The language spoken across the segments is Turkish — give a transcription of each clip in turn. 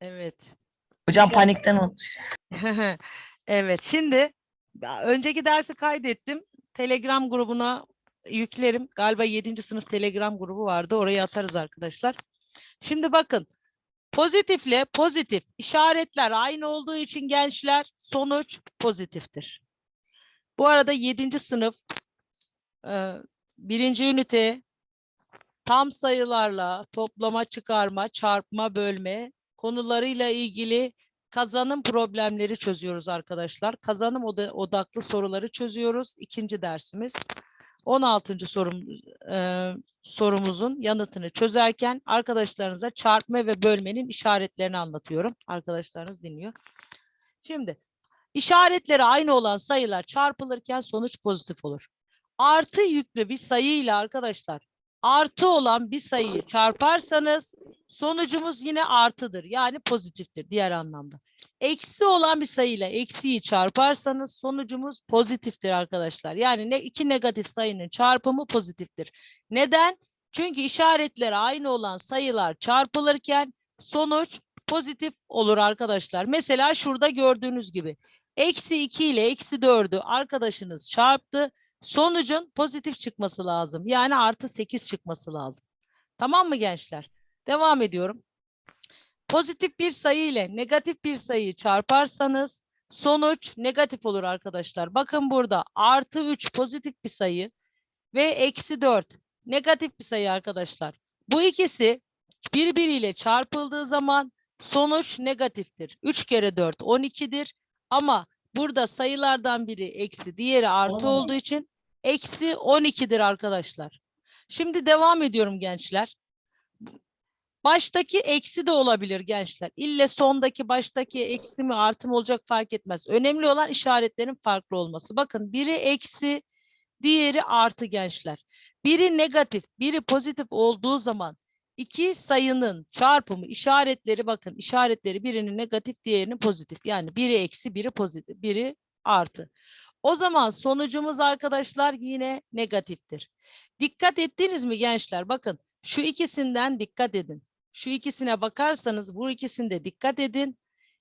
Evet. Hocam panikten oldu. Evet, şimdi önceki dersi kaydettim. Telegram grubuna yüklerim. Galiba 7. sınıf Telegram grubu vardı. Oraya atarız arkadaşlar. Şimdi bakın. Pozitifle pozitif işaretler aynı olduğu için gençler sonuç pozitiftir. Bu arada 7. sınıf e, birinci ünite tam sayılarla toplama, çıkarma, çarpma, bölme konularıyla ilgili kazanım problemleri çözüyoruz arkadaşlar. Kazanım oda- odaklı soruları çözüyoruz. İkinci dersimiz. 16. sorum, e, sorumuzun yanıtını çözerken arkadaşlarınıza çarpma ve bölmenin işaretlerini anlatıyorum. Arkadaşlarınız dinliyor. Şimdi işaretleri aynı olan sayılar çarpılırken sonuç pozitif olur. Artı yüklü bir sayıyla arkadaşlar artı olan bir sayıyı çarparsanız sonucumuz yine artıdır. Yani pozitiftir diğer anlamda. Eksi olan bir sayıyla eksiyi çarparsanız sonucumuz pozitiftir arkadaşlar. Yani ne iki negatif sayının çarpımı pozitiftir. Neden? Çünkü işaretleri aynı olan sayılar çarpılırken sonuç pozitif olur arkadaşlar. Mesela şurada gördüğünüz gibi eksi 2 ile eksi 4'ü arkadaşınız çarptı. Sonucun pozitif çıkması lazım. Yani artı 8 çıkması lazım. Tamam mı gençler? Devam ediyorum. Pozitif bir sayı ile negatif bir sayıyı çarparsanız sonuç negatif olur arkadaşlar. Bakın burada artı 3 pozitif bir sayı ve eksi 4 negatif bir sayı arkadaşlar. Bu ikisi birbiriyle çarpıldığı zaman sonuç negatiftir. 3 kere 4 12'dir ama burada sayılardan biri eksi diğeri artı olduğu için eksi 12'dir arkadaşlar. Şimdi devam ediyorum gençler. Baştaki eksi de olabilir gençler. İlle sondaki baştaki eksi mi artı mı olacak fark etmez. Önemli olan işaretlerin farklı olması. Bakın biri eksi, diğeri artı gençler. Biri negatif, biri pozitif olduğu zaman iki sayının çarpımı işaretleri bakın işaretleri birinin negatif, diğerinin pozitif. Yani biri eksi, biri pozitif, biri artı. O zaman sonucumuz arkadaşlar yine negatiftir. Dikkat ettiniz mi gençler? Bakın şu ikisinden dikkat edin. Şu ikisine bakarsanız bu ikisinde dikkat edin.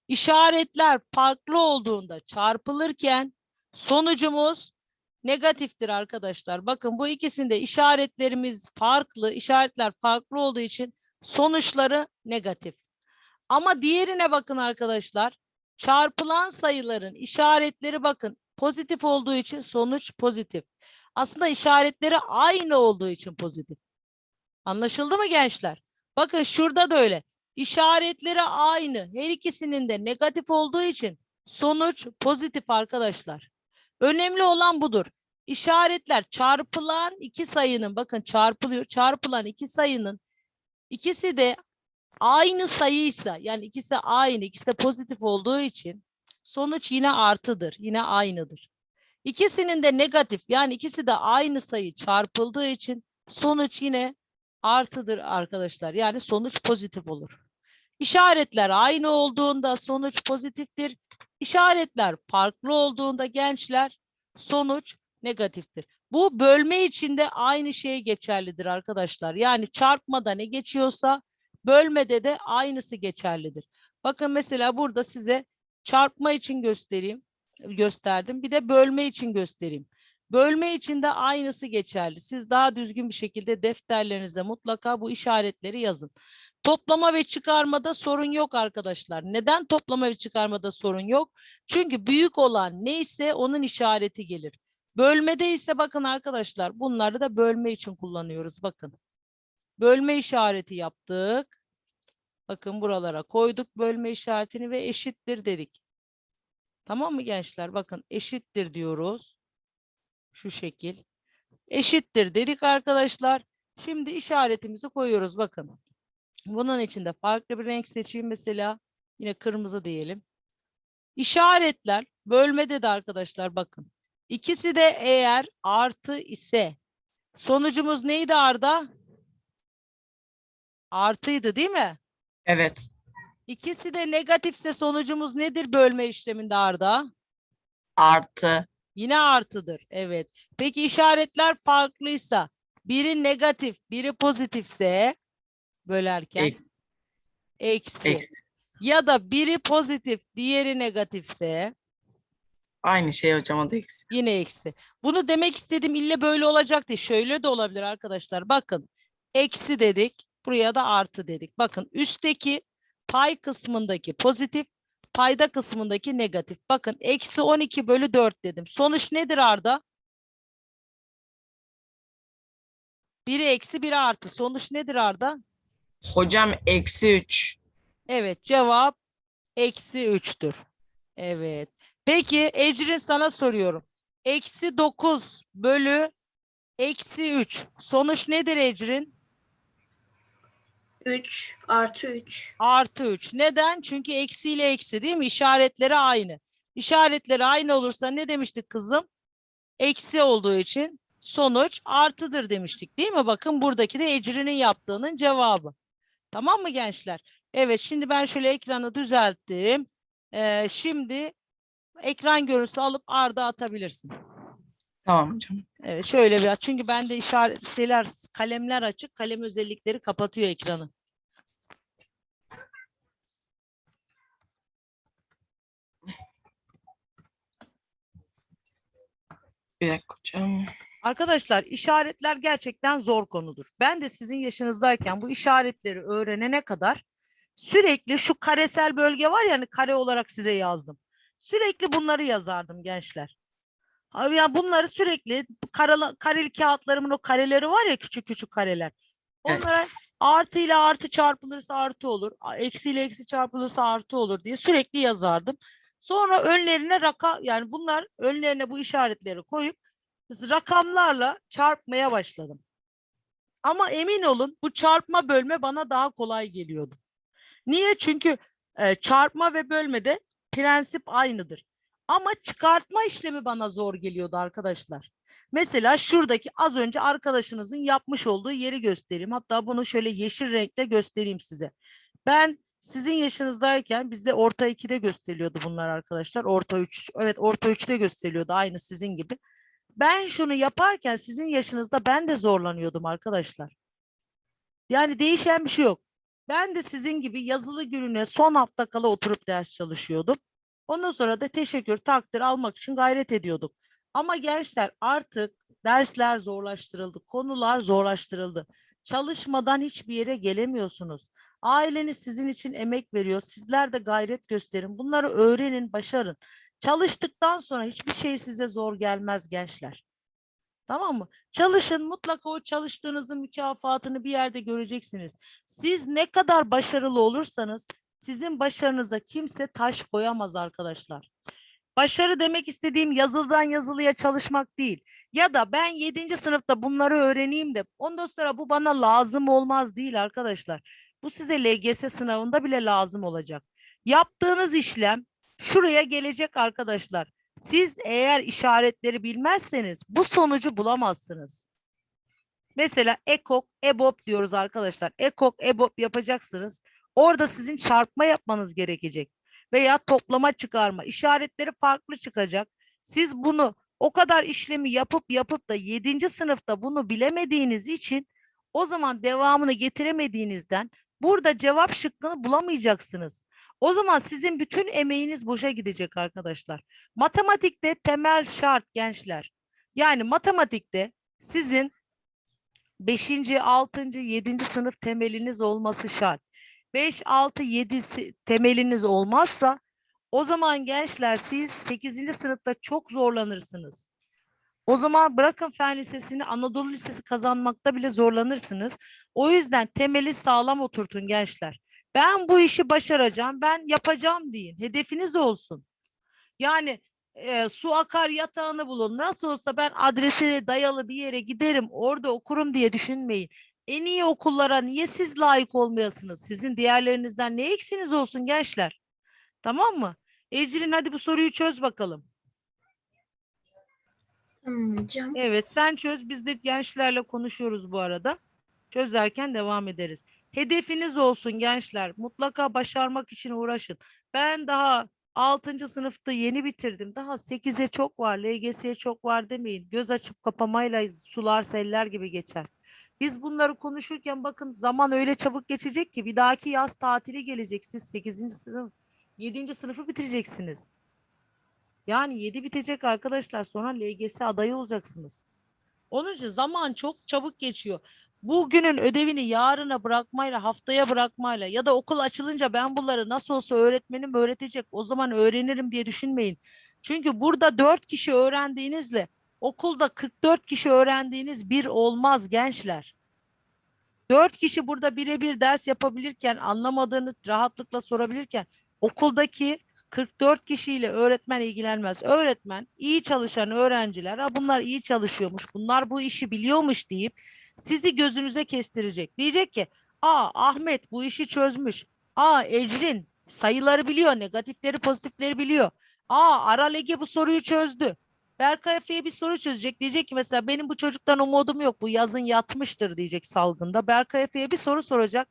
İşaretler farklı olduğunda çarpılırken sonucumuz negatiftir arkadaşlar. Bakın bu ikisinde işaretlerimiz farklı, işaretler farklı olduğu için sonuçları negatif. Ama diğerine bakın arkadaşlar. Çarpılan sayıların işaretleri bakın pozitif olduğu için sonuç pozitif. Aslında işaretleri aynı olduğu için pozitif. Anlaşıldı mı gençler? Bakın şurada da öyle. İşaretleri aynı. Her ikisinin de negatif olduğu için sonuç pozitif arkadaşlar. Önemli olan budur. İşaretler çarpılan iki sayının bakın çarpılıyor. Çarpılan iki sayının ikisi de aynı sayıysa yani ikisi aynı, ikisi de pozitif olduğu için sonuç yine artıdır. Yine aynıdır. İkisinin de negatif yani ikisi de aynı sayı çarpıldığı için sonuç yine artıdır arkadaşlar. Yani sonuç pozitif olur. İşaretler aynı olduğunda sonuç pozitiftir. İşaretler farklı olduğunda gençler sonuç negatiftir. Bu bölme için de aynı şey geçerlidir arkadaşlar. Yani çarpmada ne geçiyorsa bölmede de aynısı geçerlidir. Bakın mesela burada size çarpma için göstereyim, gösterdim. Bir de bölme için göstereyim. Bölme için de aynısı geçerli. Siz daha düzgün bir şekilde defterlerinize mutlaka bu işaretleri yazın. Toplama ve çıkarmada sorun yok arkadaşlar. Neden toplama ve çıkarmada sorun yok? Çünkü büyük olan neyse onun işareti gelir. Bölmede ise bakın arkadaşlar bunları da bölme için kullanıyoruz. Bakın. Bölme işareti yaptık. Bakın buralara koyduk bölme işaretini ve eşittir dedik. Tamam mı gençler? Bakın eşittir diyoruz. Şu şekil. Eşittir dedik arkadaşlar. Şimdi işaretimizi koyuyoruz bakın. Bunun için de farklı bir renk seçeyim mesela. Yine kırmızı diyelim. İşaretler bölmede de arkadaşlar bakın. İkisi de eğer artı ise sonucumuz neydi Arda? Artıydı değil mi? Evet. İkisi de negatifse sonucumuz nedir bölme işleminde Arda? Artı. Yine artıdır. Evet. Peki işaretler farklıysa biri negatif, biri pozitifse bölerken Eksi. eksi. Eksi. ya da biri pozitif, diğeri negatifse Aynı şey hocam o da eksi. yine eksi. Bunu demek istediğim ille böyle olacak değil. Şöyle de olabilir arkadaşlar. Bakın eksi dedik. Buraya da artı dedik. Bakın üstteki pay kısmındaki pozitif, payda kısmındaki negatif. Bakın eksi 12 bölü 4 dedim. Sonuç nedir Arda? Biri eksi biri artı. Sonuç nedir Arda? Hocam eksi 3. Evet cevap eksi 3'tür. Evet. Peki Ecrin sana soruyorum. Eksi 9 bölü eksi 3. Sonuç nedir Ecrin? 3 artı 3. Artı 3. Neden? Çünkü eksi ile eksi değil mi? İşaretleri aynı. İşaretleri aynı olursa ne demiştik kızım? Eksi olduğu için sonuç artıdır demiştik değil mi? Bakın buradaki de Ecrin'in yaptığının cevabı. Tamam mı gençler? Evet şimdi ben şöyle ekranı düzelttim. Ee, şimdi ekran görüntüsü alıp Arda atabilirsin. Tamam hocam. Evet şöyle bir çünkü bende işaret şeyler kalemler açık. Kalem özellikleri kapatıyor ekranı. Bir dakika hocam. Arkadaşlar işaretler gerçekten zor konudur. Ben de sizin yaşınızdayken bu işaretleri öğrenene kadar sürekli şu karesel bölge var ya hani kare olarak size yazdım. Sürekli bunları yazardım gençler. Abi ya bunları sürekli karala, kareli kağıtlarımın o kareleri var ya küçük küçük kareler. Evet. Onlara artı ile artı çarpılırsa artı olur. Eksi ile eksi çarpılırsa artı olur diye sürekli yazardım. Sonra önlerine raka yani bunlar önlerine bu işaretleri koyup rakamlarla çarpmaya başladım. Ama emin olun bu çarpma bölme bana daha kolay geliyordu. Niye? Çünkü e, çarpma ve bölmede prensip aynıdır. Ama çıkartma işlemi bana zor geliyordu arkadaşlar. Mesela şuradaki az önce arkadaşınızın yapmış olduğu yeri göstereyim. Hatta bunu şöyle yeşil renkle göstereyim size. Ben sizin yaşınızdayken bizde orta 2'de gösteriliyordu bunlar arkadaşlar. Orta 3, evet orta 3'te gösteriliyordu aynı sizin gibi. Ben şunu yaparken sizin yaşınızda ben de zorlanıyordum arkadaşlar. Yani değişen bir şey yok. Ben de sizin gibi yazılı gününe son hafta kala oturup ders çalışıyordum. Ondan sonra da teşekkür, takdir almak için gayret ediyorduk. Ama gençler artık dersler zorlaştırıldı, konular zorlaştırıldı. Çalışmadan hiçbir yere gelemiyorsunuz. Aileniz sizin için emek veriyor. Sizler de gayret gösterin. Bunları öğrenin, başarın. Çalıştıktan sonra hiçbir şey size zor gelmez gençler. Tamam mı? Çalışın mutlaka o çalıştığınızın mükafatını bir yerde göreceksiniz. Siz ne kadar başarılı olursanız sizin başarınıza kimse taş koyamaz arkadaşlar. Başarı demek istediğim yazılıdan yazılıya çalışmak değil. Ya da ben 7. sınıfta bunları öğreneyim de ondan sonra bu bana lazım olmaz değil arkadaşlar. Bu size LGS sınavında bile lazım olacak. Yaptığınız işlem şuraya gelecek arkadaşlar. Siz eğer işaretleri bilmezseniz bu sonucu bulamazsınız. Mesela ekok, ebop diyoruz arkadaşlar. Ekok, ebop yapacaksınız. Orada sizin çarpma yapmanız gerekecek. Veya toplama çıkarma. İşaretleri farklı çıkacak. Siz bunu o kadar işlemi yapıp yapıp da 7. sınıfta bunu bilemediğiniz için o zaman devamını getiremediğinizden burada cevap şıkkını bulamayacaksınız. O zaman sizin bütün emeğiniz boşa gidecek arkadaşlar. Matematikte temel şart gençler. Yani matematikte sizin 5. 6. 7. sınıf temeliniz olması şart. 5, 6, 7 temeliniz olmazsa o zaman gençler siz 8. sınıfta çok zorlanırsınız. O zaman bırakın fen lisesini Anadolu Lisesi kazanmakta bile zorlanırsınız. O yüzden temeli sağlam oturtun gençler. Ben bu işi başaracağım, ben yapacağım deyin. Hedefiniz olsun. Yani e, su akar yatağını bulun. Nasıl olsa ben adrese dayalı bir yere giderim, orada okurum diye düşünmeyin. En iyi okullara niye siz layık olmayasınız? Sizin diğerlerinizden ne eksiniz olsun gençler? Tamam mı? Ecrin hadi bu soruyu çöz bakalım. Tamam hocam. Evet sen çöz. Biz de gençlerle konuşuyoruz bu arada. Çözerken devam ederiz. Hedefiniz olsun gençler. Mutlaka başarmak için uğraşın. Ben daha 6. sınıfta yeni bitirdim. Daha 8'e çok var. LGS'ye çok var demeyin. Göz açıp kapamayla sular seller gibi geçer. Biz bunları konuşurken bakın zaman öyle çabuk geçecek ki bir dahaki yaz tatili gelecek. Siz 8. sınıf, 7. sınıfı bitireceksiniz. Yani 7 bitecek arkadaşlar. Sonra LGS adayı olacaksınız. Onun için zaman çok çabuk geçiyor. Bugünün ödevini yarına bırakmayla, haftaya bırakmayla ya da okul açılınca ben bunları nasıl olsa öğretmenim öğretecek, o zaman öğrenirim diye düşünmeyin. Çünkü burada 4 kişi öğrendiğinizle okulda 44 kişi öğrendiğiniz bir olmaz gençler. 4 kişi burada birebir ders yapabilirken, anlamadığını rahatlıkla sorabilirken okuldaki 44 kişiyle öğretmen ilgilenmez. Öğretmen iyi çalışan öğrenciler, ha bunlar iyi çalışıyormuş, bunlar bu işi biliyormuş deyip sizi gözünüze kestirecek. Diyecek ki, aa Ahmet bu işi çözmüş. Aa Ecrin sayıları biliyor, negatifleri pozitifleri biliyor. Aa Aralege bu soruyu çözdü. Berkay Efe'ye bir soru çözecek. Diyecek ki mesela benim bu çocuktan umudum yok. Bu yazın yatmıştır diyecek salgında. Berkay Efe'ye bir soru soracak.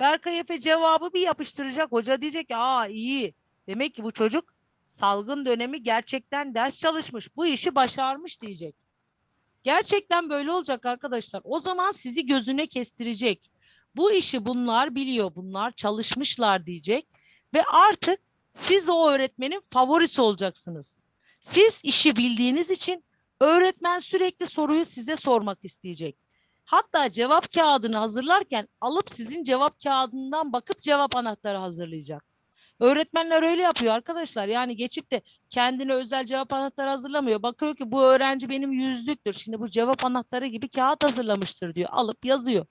Berkay Efe cevabı bir yapıştıracak. Hoca diyecek ki aa iyi. Demek ki bu çocuk salgın dönemi gerçekten ders çalışmış. Bu işi başarmış diyecek. Gerçekten böyle olacak arkadaşlar. O zaman sizi gözüne kestirecek. Bu işi bunlar biliyor, bunlar çalışmışlar diyecek ve artık siz o öğretmenin favorisi olacaksınız. Siz işi bildiğiniz için öğretmen sürekli soruyu size sormak isteyecek. Hatta cevap kağıdını hazırlarken alıp sizin cevap kağıdından bakıp cevap anahtarı hazırlayacak. Öğretmenler öyle yapıyor arkadaşlar. Yani geçip de kendine özel cevap anahtarı hazırlamıyor. Bakıyor ki bu öğrenci benim yüzlüktür. Şimdi bu cevap anahtarı gibi kağıt hazırlamıştır diyor. Alıp yazıyor.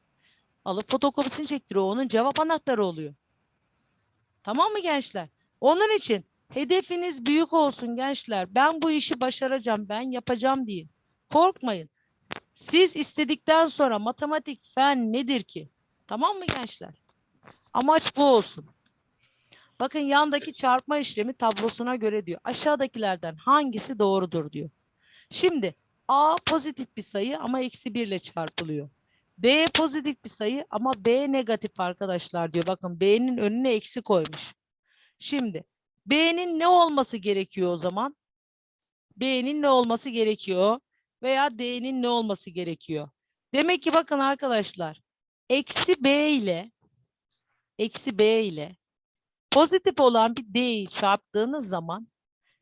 Alıp fotokopisini çektiriyor. Onun cevap anahtarı oluyor. Tamam mı gençler? Onun için hedefiniz büyük olsun gençler. Ben bu işi başaracağım, ben yapacağım deyin. Korkmayın. Siz istedikten sonra matematik, fen nedir ki? Tamam mı gençler? Amaç bu olsun. Bakın yandaki çarpma işlemi tablosuna göre diyor. Aşağıdakilerden hangisi doğrudur diyor. Şimdi A pozitif bir sayı ama eksi 1 ile çarpılıyor. B pozitif bir sayı ama B negatif arkadaşlar diyor. Bakın B'nin önüne eksi koymuş. Şimdi B'nin ne olması gerekiyor o zaman? B'nin ne olması gerekiyor? Veya D'nin ne olması gerekiyor? Demek ki bakın arkadaşlar eksi B ile eksi B ile pozitif olan bir D'yi çarptığınız zaman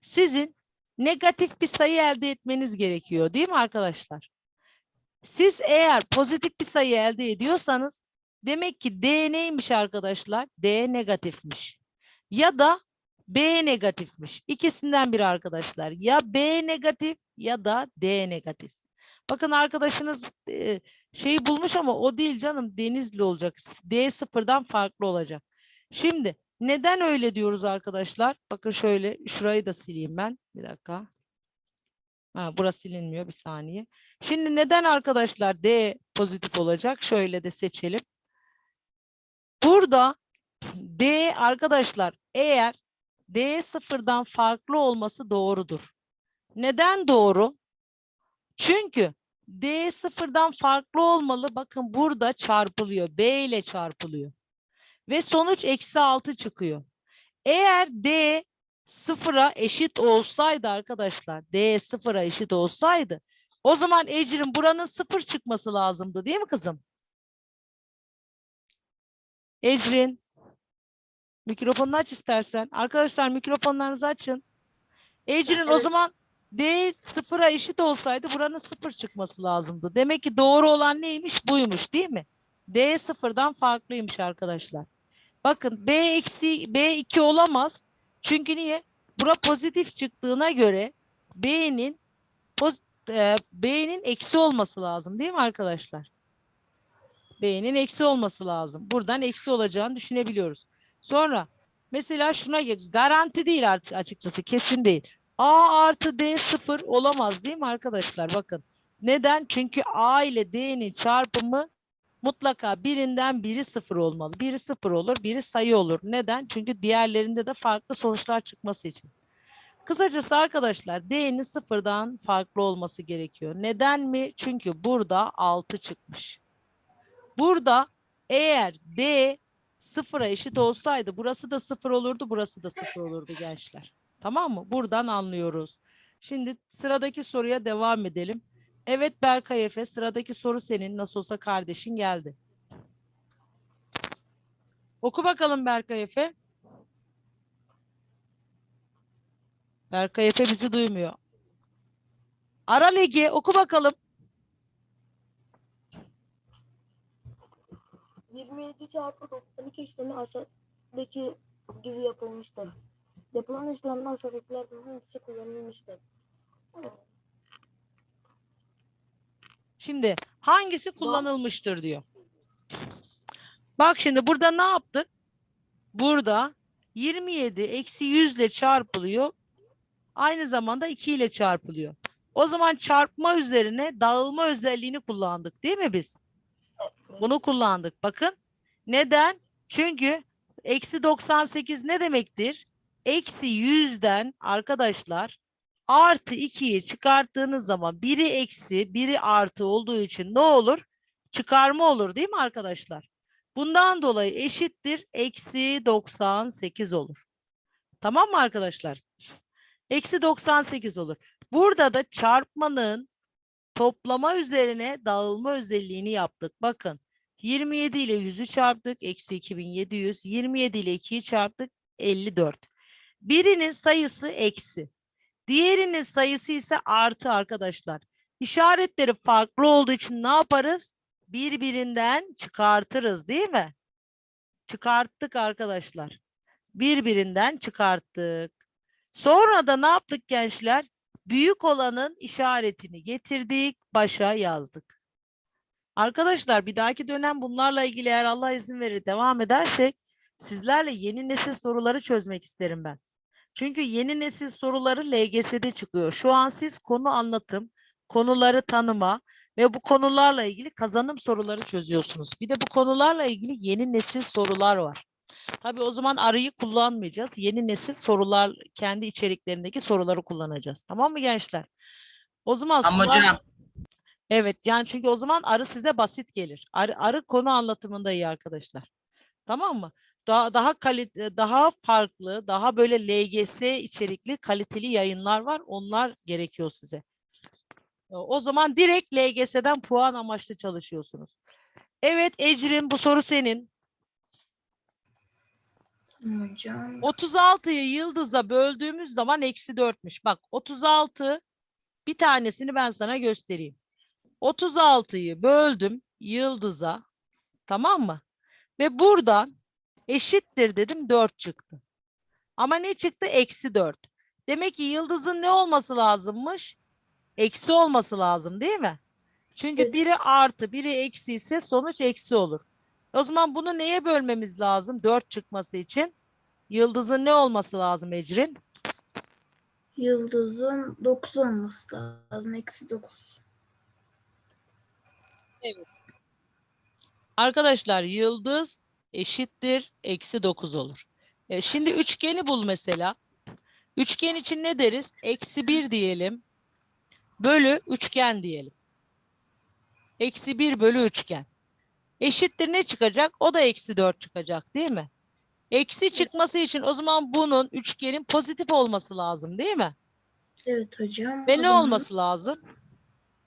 sizin negatif bir sayı elde etmeniz gerekiyor değil mi arkadaşlar? Siz eğer pozitif bir sayı elde ediyorsanız demek ki D neymiş arkadaşlar? D negatifmiş. Ya da B negatifmiş. İkisinden biri arkadaşlar. Ya B negatif ya da D negatif. Bakın arkadaşınız e, şeyi bulmuş ama o değil canım. Denizli olacak. D sıfırdan farklı olacak. Şimdi neden öyle diyoruz arkadaşlar? Bakın şöyle şurayı da sileyim ben. Bir dakika. Ha, burası silinmiyor bir saniye. Şimdi neden arkadaşlar D pozitif olacak? Şöyle de seçelim. Burada D arkadaşlar eğer D sıfırdan farklı olması doğrudur. Neden doğru? Çünkü D sıfırdan farklı olmalı. Bakın burada çarpılıyor. B ile çarpılıyor. Ve sonuç eksi 6 çıkıyor. Eğer D sıfıra eşit olsaydı arkadaşlar, D sıfıra eşit olsaydı o zaman Ecrin buranın sıfır çıkması lazımdı değil mi kızım? Ecrin mikrofonunu aç istersen. Arkadaşlar mikrofonlarınızı açın. Ecrin o Evet. zaman D sıfıra eşit olsaydı buranın sıfır çıkması lazımdı. Demek ki doğru olan neymiş? Buymuş değil mi? D sıfırdan farklıymış arkadaşlar. Bakın B eksi B2 olamaz. Çünkü niye? Bura pozitif çıktığına göre B'nin e, B'nin eksi olması lazım değil mi arkadaşlar? B'nin eksi olması lazım. Buradan eksi olacağını düşünebiliyoruz. Sonra mesela şuna garanti değil açıkçası kesin değil. A artı D sıfır olamaz değil mi arkadaşlar? Bakın. Neden? Çünkü A ile D'nin çarpımı mutlaka birinden biri sıfır olmalı. Biri sıfır olur, biri sayı olur. Neden? Çünkü diğerlerinde de farklı sonuçlar çıkması için. Kısacası arkadaşlar D'nin sıfırdan farklı olması gerekiyor. Neden mi? Çünkü burada 6 çıkmış. Burada eğer D sıfıra eşit olsaydı burası da sıfır olurdu, burası da sıfır olurdu gençler. Tamam mı? Buradan anlıyoruz. Şimdi sıradaki soruya devam edelim. Evet Berkay Efe sıradaki soru senin. Nasıl olsa kardeşin geldi. Oku bakalım Berkay Efe. Berkay Efe bizi duymuyor. Ara Ligi oku bakalım. 27 çarpı 92 işlemi aşağıdaki gibi yapılmıştır. Yapılan işlemde aşağıdakilerden hangisi kullanılmıştır? Şimdi hangisi kullanılmıştır diyor. Bak şimdi burada ne yaptık? Burada 27 eksi 100 ile çarpılıyor. Aynı zamanda 2 ile çarpılıyor. O zaman çarpma üzerine dağılma özelliğini kullandık değil mi biz? Bunu kullandık. Bakın. Neden? Çünkü eksi 98 ne demektir? Eksi 100'den arkadaşlar artı 2'yi çıkarttığınız zaman biri eksi biri artı olduğu için ne olur? Çıkarma olur değil mi arkadaşlar? Bundan dolayı eşittir eksi 98 olur. Tamam mı arkadaşlar? Eksi 98 olur. Burada da çarpmanın toplama üzerine dağılma özelliğini yaptık. Bakın 27 ile 100'ü çarptık. Eksi 2700. 27 ile 2'yi çarptık. 54. Birinin sayısı eksi. Diğerinin sayısı ise artı arkadaşlar. İşaretleri farklı olduğu için ne yaparız? Birbirinden çıkartırız değil mi? Çıkarttık arkadaşlar. Birbirinden çıkarttık. Sonra da ne yaptık gençler? Büyük olanın işaretini getirdik, başa yazdık. Arkadaşlar bir dahaki dönem bunlarla ilgili eğer Allah izin verir devam edersek sizlerle yeni nesil soruları çözmek isterim ben. Çünkü yeni nesil soruları LGS'de çıkıyor. Şu an siz konu anlatım, konuları tanıma ve bu konularla ilgili kazanım soruları çözüyorsunuz. Bir de bu konularla ilgili yeni nesil sorular var. Tabii o zaman arıyı kullanmayacağız. Yeni nesil sorular, kendi içeriklerindeki soruları kullanacağız. Tamam mı gençler? O zaman Ama hocam Evet yani çünkü o zaman arı size basit gelir. Arı, arı konu anlatımında iyi arkadaşlar. Tamam mı? Daha daha kali, daha farklı, daha böyle LGS içerikli kaliteli yayınlar var. Onlar gerekiyor size. E, O zaman direkt LGS'den puan amaçlı çalışıyorsunuz. Evet Ecrin bu soru senin. Hocam. 36'yı yıldıza böldüğümüz zaman eksi 4'müş. Bak 36 bir tanesini ben sana göstereyim. 36'yı böldüm yıldıza. Tamam mı? Ve buradan eşittir dedim 4 çıktı. Ama ne çıktı? Eksi 4. Demek ki yıldızın ne olması lazımmış? Eksi olması lazım değil mi? Çünkü biri artı biri eksi ise sonuç eksi olur. O zaman bunu neye bölmemiz lazım? 4 çıkması için. Yıldızın ne olması lazım Ecrin? Yıldızın 9 olması lazım. Eksi 9. Evet. Arkadaşlar yıldız eşittir eksi 9 olur. E, şimdi üçgeni bul mesela. Üçgen için ne deriz? Eksi 1 diyelim. Bölü üçgen diyelim. Eksi 1 bölü üçgen. Eşittir ne çıkacak? O da eksi 4 çıkacak değil mi? Eksi çıkması için o zaman bunun üçgenin pozitif olması lazım değil mi? Evet hocam. Ve ne olması lazım?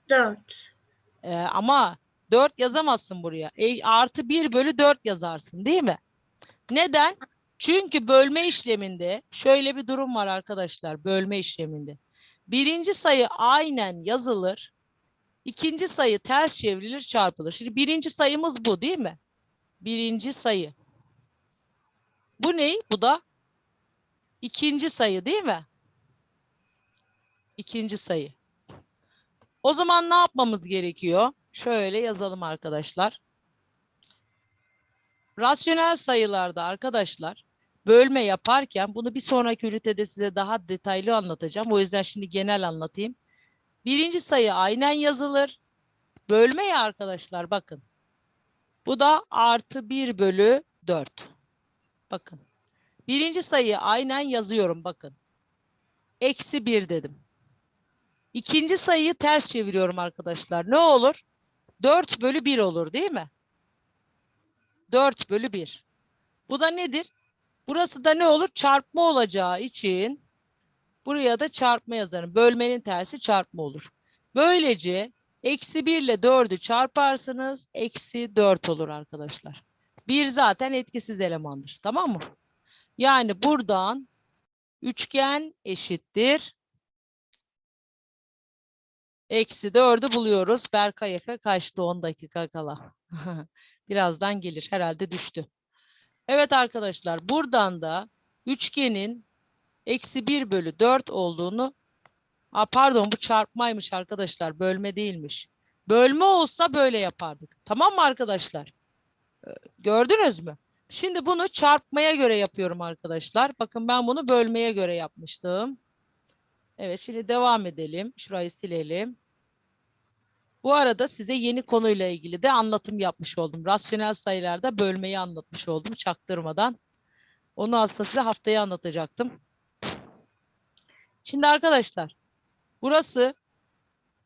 4. Ee, ama 4 yazamazsın buraya. E, artı 1 bölü 4 yazarsın değil mi? Neden? Çünkü bölme işleminde şöyle bir durum var arkadaşlar bölme işleminde. Birinci sayı aynen yazılır. ikinci sayı ters çevrilir çarpılır. Şimdi birinci sayımız bu değil mi? Birinci sayı. Bu ne? Bu da ikinci sayı değil mi? İkinci sayı. O zaman ne yapmamız gerekiyor? Şöyle yazalım arkadaşlar. Rasyonel sayılarda arkadaşlar bölme yaparken bunu bir sonraki ünitede size daha detaylı anlatacağım. O yüzden şimdi genel anlatayım. Birinci sayı aynen yazılır. Bölme ya arkadaşlar bakın. Bu da artı 1 bölü 4. Bakın. Birinci sayıyı aynen yazıyorum bakın. Eksi 1 dedim. İkinci sayıyı ters çeviriyorum arkadaşlar. Ne olur? 4 bölü 1 olur değil mi? 4 bölü 1. Bu da nedir? Burası da ne olur? Çarpma olacağı için buraya da çarpma yazarım. Bölmenin tersi çarpma olur. Böylece Eksi 1 ile 4'ü çarparsınız. Eksi 4 olur arkadaşlar. 1 zaten etkisiz elemandır. Tamam mı? Yani buradan üçgen eşittir. Eksi 4'ü buluyoruz. Berkay Efe kaçtı 10 dakika kala. Birazdan gelir. Herhalde düştü. Evet arkadaşlar buradan da üçgenin eksi 1 bölü 4 olduğunu Aa, pardon bu çarpmaymış arkadaşlar. Bölme değilmiş. Bölme olsa böyle yapardık. Tamam mı arkadaşlar? Ee, Gördünüz mü? Şimdi bunu çarpmaya göre yapıyorum arkadaşlar. Bakın ben bunu bölmeye göre yapmıştım. Evet şimdi devam edelim. Şurayı silelim. Bu arada size yeni konuyla ilgili de anlatım yapmış oldum. Rasyonel sayılarda bölmeyi anlatmış oldum çaktırmadan. Onu aslında size haftaya anlatacaktım. Şimdi arkadaşlar burası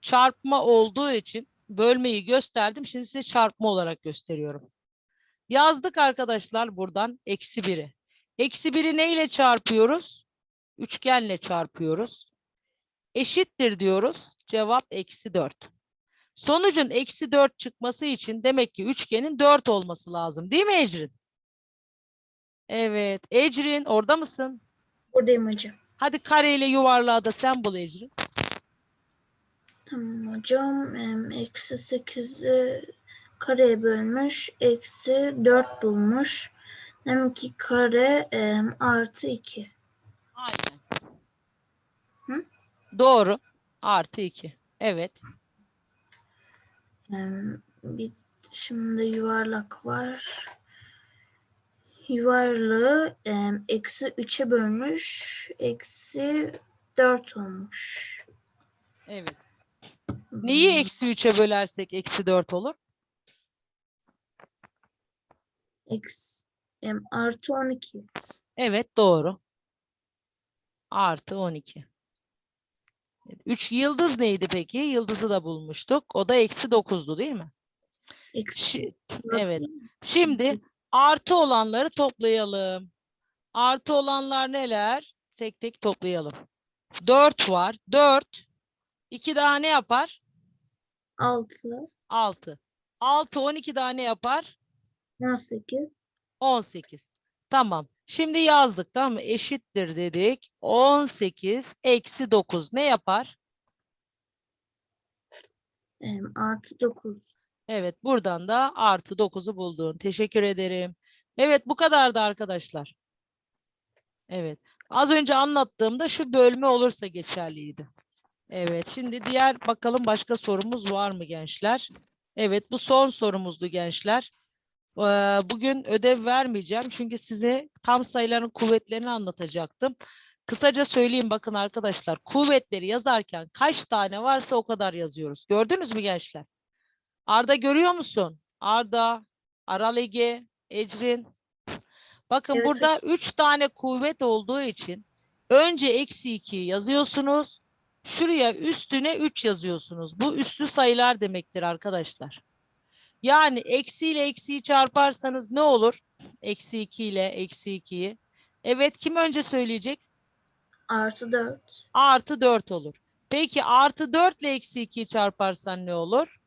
çarpma olduğu için bölmeyi gösterdim. Şimdi size çarpma olarak gösteriyorum. Yazdık arkadaşlar buradan eksi 1'i. Eksi 1'i neyle çarpıyoruz? Üçgenle çarpıyoruz. Eşittir diyoruz. Cevap eksi 4. Sonucun eksi 4 çıkması için demek ki üçgenin 4 olması lazım. Değil mi Ecrin? Evet. Ecrin orada mısın? Buradayım hocam. Hadi kareyle yuvarlağı da sen bul Ecrin. Tamam hocam. Eksi 8'i kareye bölmüş. Eksi 4 bulmuş. Demek ki kare artı 2. Aynen. Doğru. Artı 2. Evet. Bir, şimdi yuvarlak var. Yuvarlığı eksi 3'e bölmüş. Eksi 4 olmuş. Evet. Neyi eksi 3'e bölersek eksi 4 olur? Eksi, artı 12. Evet doğru. Artı 12. 3 yıldız neydi peki? Yıldızı da bulmuştuk. O da eksi 9'du değil mi? Eksi evet. Şimdi artı olanları toplayalım. Artı olanlar neler? Tek tek toplayalım. 4 var. 4. 2 daha ne yapar? 6, 6. 6 12 daha ne yapar? 18, 18. Tamam. Şimdi yazdık tamam mı? Eşittir dedik. 18 eksi 9 ne yapar? artı 9. Evet buradan da artı 9'u buldun. Teşekkür ederim. Evet bu kadardı arkadaşlar. Evet. Az önce anlattığımda şu bölme olursa geçerliydi. Evet şimdi diğer bakalım başka sorumuz var mı gençler? Evet bu son sorumuzdu gençler. Bugün ödev vermeyeceğim çünkü size tam sayıların kuvvetlerini anlatacaktım. Kısaca söyleyeyim bakın arkadaşlar kuvvetleri yazarken kaç tane varsa o kadar yazıyoruz. Gördünüz mü gençler? Arda görüyor musun? Arda, Aral Ege, Ecrin. Bakın Evet burada üç tane kuvvet olduğu için önce eksi 2'yi yazıyorsunuz. Şuraya üstüne 3 yazıyorsunuz. Bu üslü sayılar demektir arkadaşlar. Yani eksi ile eksiyi çarparsanız ne olur? Eksi 2 ile eksi 2'yi. Evet kim önce söyleyecek? Artı 4. Artı 4 olur. Peki artı 4 ile eksi 2'yi çarparsan ne olur?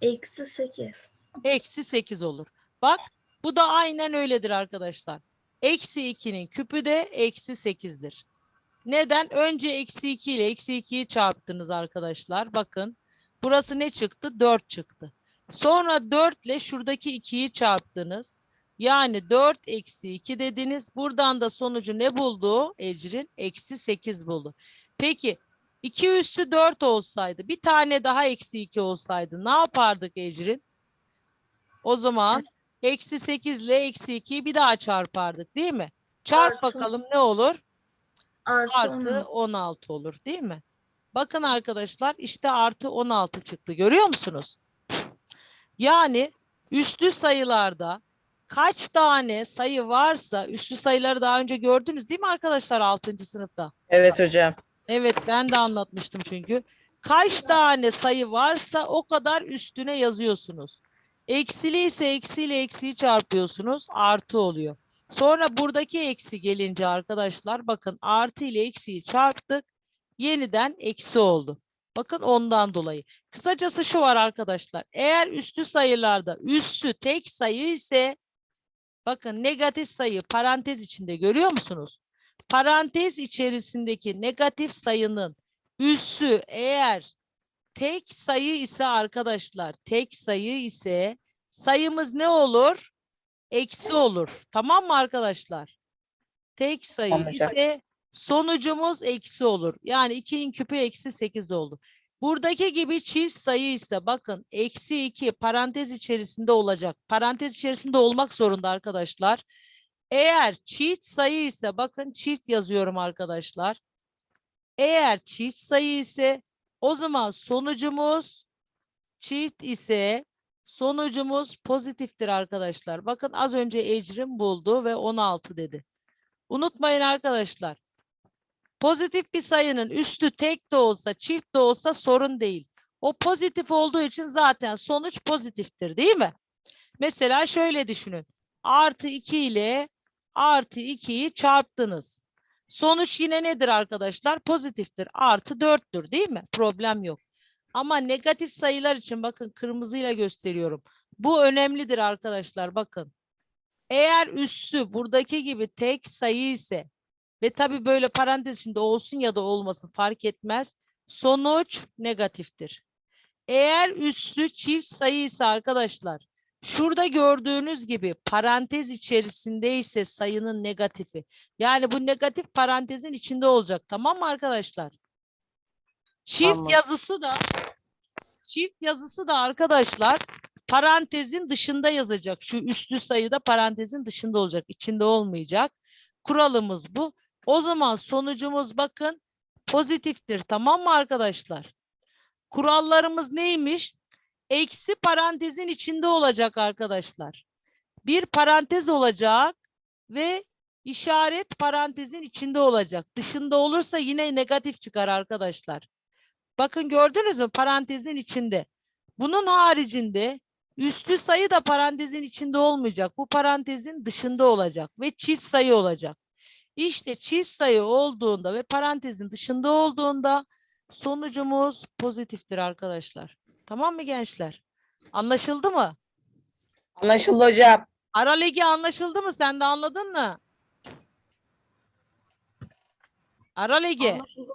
eksi 8. Eksi 8 olur. Bak bu da aynen öyledir arkadaşlar. Eksi 2'nin küpü de eksi 8'dir. Neden? Önce eksi 2 ile eksi 2'yi çarptınız arkadaşlar. Bakın burası ne çıktı? 4 çıktı. Sonra 4 ile şuradaki 2'yi çarptınız. Yani 4 eksi 2 dediniz. Buradan da sonucu ne buldu Ecrin? Eksi 8 buldu. Peki 2 üssü 4 olsaydı bir tane daha eksi 2 olsaydı ne yapardık Ecrin? O zaman eksi 8 ile eksi 2'yi bir daha çarpardık değil mi? Çarp Artı. bakalım ne olur? Artı, Artı 16 olur değil mi? Bakın arkadaşlar işte artı 16 çıktı görüyor musunuz? Yani üslü sayılarda kaç tane sayı varsa üslü sayıları daha önce gördünüz değil mi arkadaşlar 6. sınıfta? Evet hocam. Evet ben de anlatmıştım çünkü. Kaç tane sayı varsa o kadar üstüne yazıyorsunuz. Eksili ise eksiyle eksiyi çarpıyorsunuz artı oluyor. Sonra buradaki eksi gelince arkadaşlar bakın artı ile eksiyi çarptık. Yeniden eksi oldu. Bakın ondan dolayı. Kısacası şu var arkadaşlar. Eğer üstü sayılarda üssü tek sayı ise bakın negatif sayı parantez içinde görüyor musunuz? Parantez içerisindeki negatif sayının üssü eğer tek sayı ise arkadaşlar tek sayı ise sayımız ne olur? Eksi olur. Tamam mı arkadaşlar? Tek sayı hocam. ise sonucumuz eksi olur. Yani 2'nin küpü eksi 8 oldu. Buradaki gibi çift sayı ise bakın eksi 2 parantez içerisinde olacak. Parantez içerisinde olmak zorunda arkadaşlar. Eğer çift sayı ise bakın çift yazıyorum arkadaşlar. Eğer çift sayı ise o zaman sonucumuz çift ise sonucumuz pozitiftir arkadaşlar. Bakın az önce Ecrin buldu ve 16 dedi. Unutmayın arkadaşlar. Pozitif bir sayının üstü tek de olsa çift de olsa sorun değil. O pozitif olduğu için zaten sonuç pozitiftir değil mi? Mesela şöyle düşünün. Artı 2 ile artı 2'yi çarptınız. Sonuç yine nedir arkadaşlar? Pozitiftir. Artı 4'tür değil mi? Problem yok. Ama negatif sayılar için bakın kırmızıyla gösteriyorum. Bu önemlidir arkadaşlar bakın. Eğer üssü buradaki gibi tek sayı ise ve tabii böyle parantez içinde olsun ya da olmasın fark etmez. Sonuç negatiftir. Eğer üssü çift sayı ise arkadaşlar şurada gördüğünüz gibi parantez içerisinde ise sayının negatifi. Yani bu negatif parantezin içinde olacak. Tamam mı arkadaşlar? Çift Tamam. yazısı da çift yazısı da arkadaşlar parantezin dışında yazacak. Şu üstlü sayıda parantezin dışında olacak. içinde olmayacak. Kuralımız bu. O zaman sonucumuz bakın pozitiftir. Tamam mı arkadaşlar? Kurallarımız neymiş? Eksi parantezin içinde olacak arkadaşlar. Bir parantez olacak ve işaret parantezin içinde olacak. Dışında olursa yine negatif çıkar arkadaşlar. Bakın gördünüz mü? Parantezin içinde. Bunun haricinde üstlü sayı da parantezin içinde olmayacak. Bu parantezin dışında olacak ve çift sayı olacak. İşte çift sayı olduğunda ve parantezin dışında olduğunda sonucumuz pozitiftir arkadaşlar. Tamam mı gençler? Anlaşıldı mı? Anlaşıldı hocam. Ara legi anlaşıldı mı? Sen de anladın mı? Ara legi. Anlaşıldı.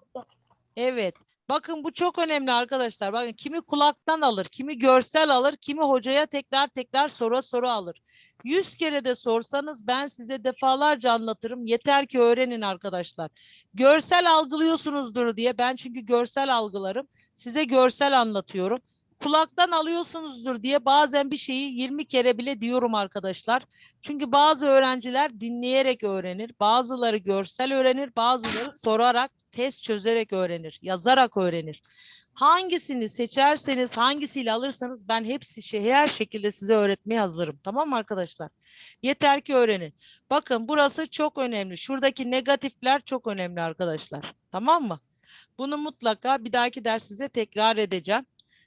Evet. Bakın bu çok önemli arkadaşlar. Bakın kimi kulaktan alır, kimi görsel alır, kimi hocaya tekrar tekrar soru soru alır. Yüz kere de sorsanız ben size defalarca anlatırım. Yeter ki öğrenin arkadaşlar. Görsel algılıyorsunuzdur diye ben çünkü görsel algılarım. Size görsel anlatıyorum. Kulaktan alıyorsunuzdur diye bazen bir şeyi 20 kere bile diyorum arkadaşlar. Çünkü bazı öğrenciler dinleyerek öğrenir, bazıları görsel öğrenir, bazıları sorarak, test çözerek öğrenir, yazarak öğrenir. Hangisini seçerseniz, hangisiyle alırsanız ben hepsi her şekilde size öğretmeye hazırım. Tamam mı arkadaşlar? Yeter ki öğrenin. Bakın burası çok önemli. Şuradaki negatifler çok önemli arkadaşlar. Tamam mı? Bunu mutlaka bir dahaki ders size tekrar edeceğim.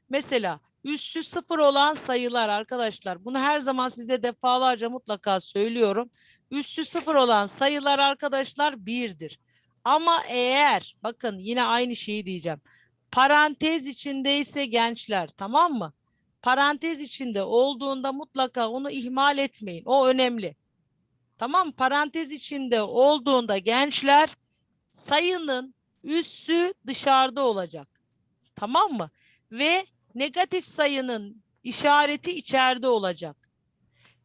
Mesela üssü sıfır olan sayılar arkadaşlar. Bunu her zaman size defalarca mutlaka söylüyorum. Üssü sıfır olan sayılar arkadaşlar birdir. Ama eğer bakın yine aynı şeyi diyeceğim. Parantez içindeyse gençler tamam mı? Parantez içinde olduğunda mutlaka onu ihmal etmeyin. O önemli. Tamam? Parantez içinde olduğunda gençler sayının üssü dışarıda olacak. Tamam mı? Ve negatif sayının işareti içeride olacak.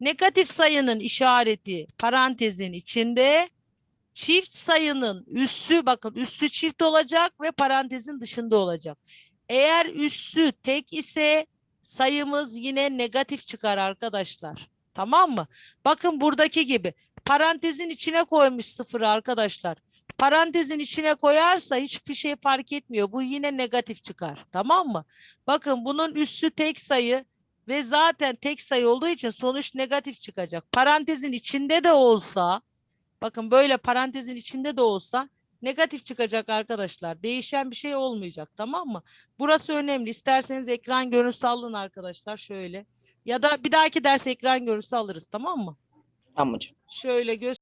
Negatif sayının işareti parantezin içinde, çift sayının üssü bakın üssü çift olacak ve parantezin dışında olacak. Eğer üssü tek ise sayımız yine negatif çıkar arkadaşlar. Tamam mı? Bakın buradaki gibi parantezin içine koymuş sıfırı arkadaşlar. Parantezin içine koyarsa hiçbir şey fark etmiyor. Bu yine negatif çıkar. Tamam mı? Bakın bunun üssü tek sayı ve zaten tek sayı olduğu için sonuç negatif çıkacak. Parantezin içinde de olsa bakın böyle parantezin içinde de olsa negatif çıkacak arkadaşlar. Değişen bir şey olmayacak tamam mı? Burası önemli. İsterseniz ekran görüntüsü alın arkadaşlar şöyle. Ya da bir dahaki ders ekran görüntüsü alırız tamam mı? Tamam hocam. Şöyle göz